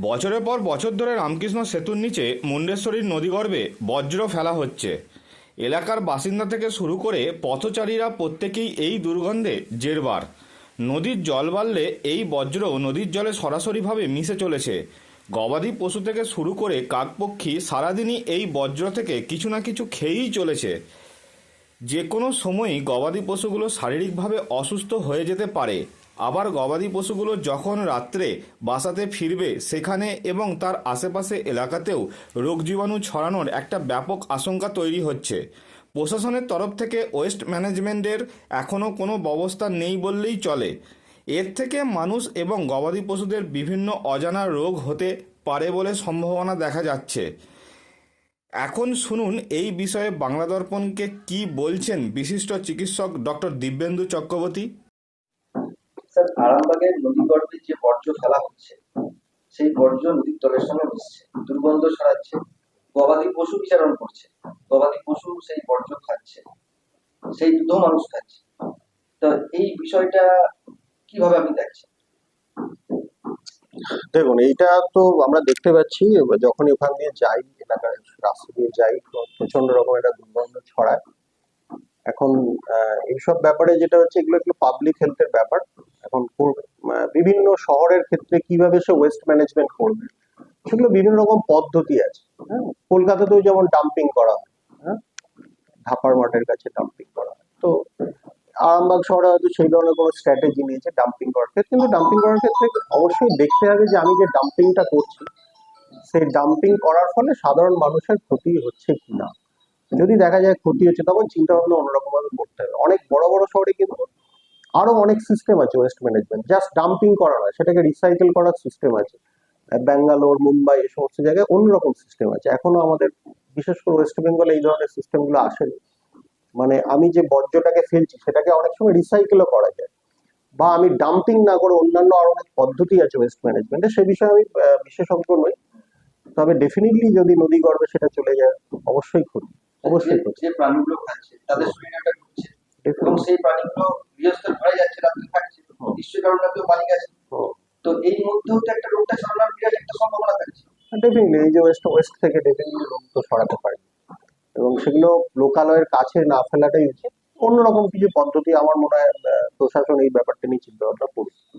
বছরের পর বছর ধরে রামকৃষ্ণ সেতুর নিচে মুন্ডেশ্বরীর নদীগর্ভে বজ্র ফেলা হচ্ছে। এলাকার বাসিন্দা থেকে শুরু করে পথচারীরা প্রত্যেকেই এই দুর্গন্ধে জেরবার। নদীর জল বাড়লে এই বজ্র নদীর জলে সরাসরিভাবে মিশে চলেছে। গবাদি পশু থেকে শুরু করে কাকপক্ষী সারাদিনই এই বজ্র থেকে কিছু না কিছু খেয়েই চলেছে। যে কোনো সময়ই গবাদি পশুগুলো শারীরিকভাবে অসুস্থ হয়ে যেতে পারে। আবার গবাদি পশুগুলো যখন রাত্রে বাসাতে ফিরবে সেখানে এবং তার আশেপাশে এলাকাতেও রোগ জীবাণু ছড়ানোর একটা ব্যাপক আশঙ্কা তৈরি হচ্ছে। প্রশাসনের তরফ থেকে ওয়েস্ট ম্যানেজমেন্টের এখনও কোনো ব্যবস্থা নেই বললেই চলে। এর থেকে মানুষ এবং গবাদি পশুদের বিভিন্ন অজানা রোগ হতে পারে বলে সম্ভাবনা দেখা যাচ্ছে। এখন শুনুন এই বিষয়ে বাংলা দর্পণকে কি বলছেন বিশিষ্ট চিকিৎসক ডক্টর দিব্যেন্দু চক্রবর্তী। স্যার নদীগর্ভে যে বর্জ্য ফেলা হচ্ছে, সেই বর্জ্য নদীর তলের সঙ্গে মিশছে, দুর্গন্ধ ছড়াচ্ছে, গবাদি পশু বিচারণ করছে, গবাদি পশু সেই বর্জ্য খাচ্ছে, সেই দুধও মানুষ খাচ্ছে। তো এই বিষয়টা কীভাবে আপনি দেখছেন দেখুন, এইটা তো আমরা দেখতে পাচ্ছি যখন ওখান দিয়ে যাই, এলাকার রাস্তা দিয়ে যাই প্রচণ্ড রকম একটা দুর্গন্ধ ছড়ায়। এখন এইসব ব্যাপারে যেটা হচ্ছে এগুলো একটু পাবলিক হেলথের ব্যাপার। এখন বিভিন্ন শহরের ক্ষেত্রে কীভাবে সে ওয়েস্ট ম্যানেজমেন্ট করবে, সেগুলো বিভিন্ন রকম পদ্ধতি আছে হ্যাঁ? কলকাতাতেও যেমন ডাম্পিং করা হয় হ্যাঁ? ধাপার মাঠের কাছে ডাম্পিং করা হয়। তো আরামবাগ শহরে হয়তো সেই ধরনের কোনো স্ট্র্যাটেজি নিয়েছে ডাম্পিং করার ক্ষেত্রে, কিন্তু ডাম্পিং করার ক্ষেত্রে অবশ্যই দেখতে হবে যে আমি যে ডাম্পিংটা করছি, সেই ডাম্পিং করার ফলে সাধারণ মানুষের ক্ষতি হচ্ছে কিনা। যদি দেখা যায় ক্ষতি হচ্ছে, তখন চিন্তা ভাবনা অন্যরকম ভাবে করতে হবে। অনেক বড় বড় শহরে কিন্তু আরও অনেক সিস্টেম আছে ওয়েস্ট ম্যানেজমেন্ট জাস্ট ডাম্পিং করা নয়, সেটাকে রিসাইকেল করার সিস্টেম আছে। ব্যাঙ্গালোর মুম্বাই এই সমস্ত জায়গায় অন্যরকম সিস্টেম আছে। এখনও আমাদের, বিশেষ করে ওয়েস্ট বেঙ্গলে এই ধরনের সিস্টেমগুলো আসেনি। মানে আমি যে বর্জ্যটাকে ফেলছি, সেটাকে অনেক সময় রিসাইকেলও করা যায়। বা আমি ডাম্পিং না করে অন্যান্য আরও অনেক পদ্ধতি আছে ওয়েস্ট ম্যানেজমেন্টে সে বিষয়ে আমি বিশেষজ্ঞ নই। তবে ডেফিনেটলি যদি নদী গর্ভে সেটা চলে যায়, অবশ্যই ক্ষতি। অবশ্যই যে- প্রাণীগুলো খাচ্ছে তাদের শরীরে একটা ঢুকছে এবং সেই প্রাণীগুলো গৃহস্থের ঘরে যাচ্ছে রাত্রে থাকছে নিশ্চয়ই কারণ কেউ মালিক আছে। তো এই মধ্যেও তো একটা রোগটা ছড়ানোর বিরাট একটা সম্ভাবনা থাকছে। ডেফিনেটলি এই যে ওয়েস্ট ওয়েস্ট থেকে ডেফিনেটলি রোগ তো ছড়াতে পারে। এবং সেগুলো লোকালয়ের কাছে না ফেলাটাই উচিত। অন্যরকম কিছু পদ্ধতি আমার মনে হয় প্রশাসন এই ব্যাপারটা নিয়ে চিন্তা ভাবনা করবে।